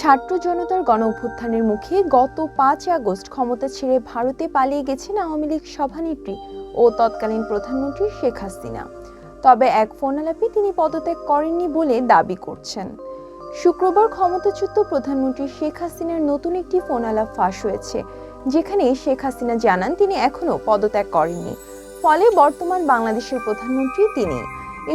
ছাত্র জনতার গণ অভ্যুত্থানের মুখে গত পাঁচ আগস্ট ক্ষমতা ছেড়ে ভারতে পালিয়ে গেছেন আওয়ামী লীগ সভানেত্রী ও তৎকালীন প্রধানমন্ত্রী শেখ হাসিনা। তবে এক ফোনালাপে তিনি পদত্যাগ করেননি বলে দাবি করছেন। শুক্রবার ক্ষমতাচ্যুত প্রধানমন্ত্রী শেখ হাসিনার নতুন একটি ফোনালাপ ফাঁস হয়েছে, যেখানে শেখ হাসিনা জানান তিনি এখনও পদত্যাগ করেননি। ফলে বর্তমান বাংলাদেশের প্রধানমন্ত্রী তিনি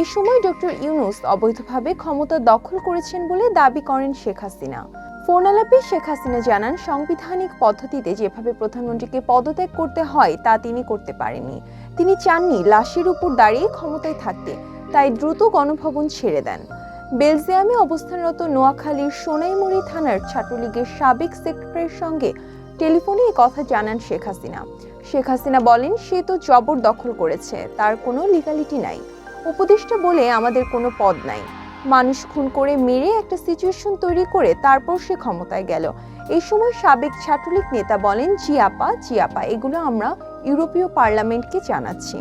এই সময় ডক্টর ইউনুস অবৈধভাবে ক্ষমতা দখল করেছেন বলে দাবি করেন শেখ হাসিনা। ফোনালাপে শেখ হাসিনা জানান, সাংবিধানিক পদ্ধতিতে যেভাবে প্রধানমন্ত্রীকে পদত্যাগ করতে হয়, তা তিনি করতে পারেননি। তিনি চাননি লাশের উপর দাঁড়িয়ে ক্ষমতায় থাকতে, তাই দ্রুত গণভবন ছেড়ে দেন। বেলজিয়ামে অবস্থানরত নোয়াখালীর সোনাইমুড়ি থানার ছাত্রলীগের সাবেক সেক্রেটারির সঙ্গে টেলিফোনে কথা জানান শেখ হাসিনা। শেখ হাসিনা বলেন, সে তো জবর দখল করেছে, তার কোনো লিগালিটি নাই। উপদেষ্টা বলে আমাদের কোনো পদ নাই। মানুষ খুন করে মেরে একটা সিচুয়েশন তৈরি করে তারপর সে ক্ষমতায় গেল। এই সময় সাবেক ছাত্রলীগ নেতা বলেন, জিয়াপা জিয়াপা, এগুলো আমরা ইউরোপীয় পার্লামেন্টকে জানাচ্ছি।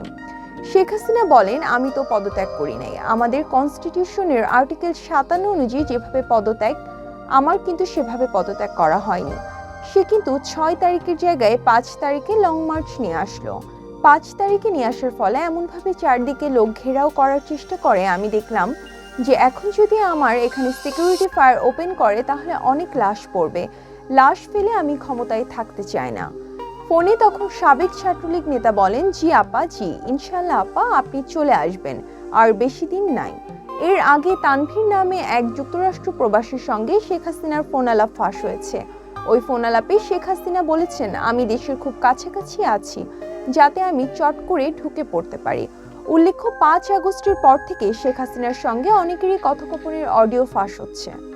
শেখ হাসিনা বলেন, আমি তো পদত্যাগ করি নাই। আমাদের কনস্টিটিউশনের আর্টিকেল সাতান্ন অনুযায়ী যেভাবে পদত্যাগ, আমার কিন্তু সেভাবে পদত্যাগ করা হয়নি। সে কিন্তু ছয় তারিখের জায়গায় পাঁচ তারিখে লং মার্চ নিয়ে আসলো। পাঁচ তারিখে নিয়ে আসার ফলে এমনভাবে চারদিকে লোক ঘেরাও করার চেষ্টা করে, আমি দেখলাম যে এখন যদি আমার এখানে সিকিউরিটি ফায়ার ওপেন করে, তাহলে অনেক লাশ পড়বে। লাশ ফেলে আমি ক্ষমতায় থাকতে চাই না। ফোনে তখন সাবেক ছাত্রলীগ নেতা বলেন, জি আপা, জি ইনশাল্লাহ আপা, আপনি চলে আসবেন, আর বেশি দিন নাই। এর আগে তানভীর নামে এক যুক্তরাষ্ট্র প্রবাসীর সঙ্গে শেখ হাসিনার ফোন আলাপ ফাঁস হয়েছে। ওই ফোন আলাপে শেখ হাসিনা বলেছেন, আমি দেশের খুব কাছাকাছি আছি। যাতে আমি চট করে ঢুকে পড়তে পারি। উল্লেখ্য, পাঁচ আগস্টের পর থেকে শেখ হাসিনার সঙ্গে অনেকেরই কথোপকথনের অডিও ফাঁস হচ্ছে।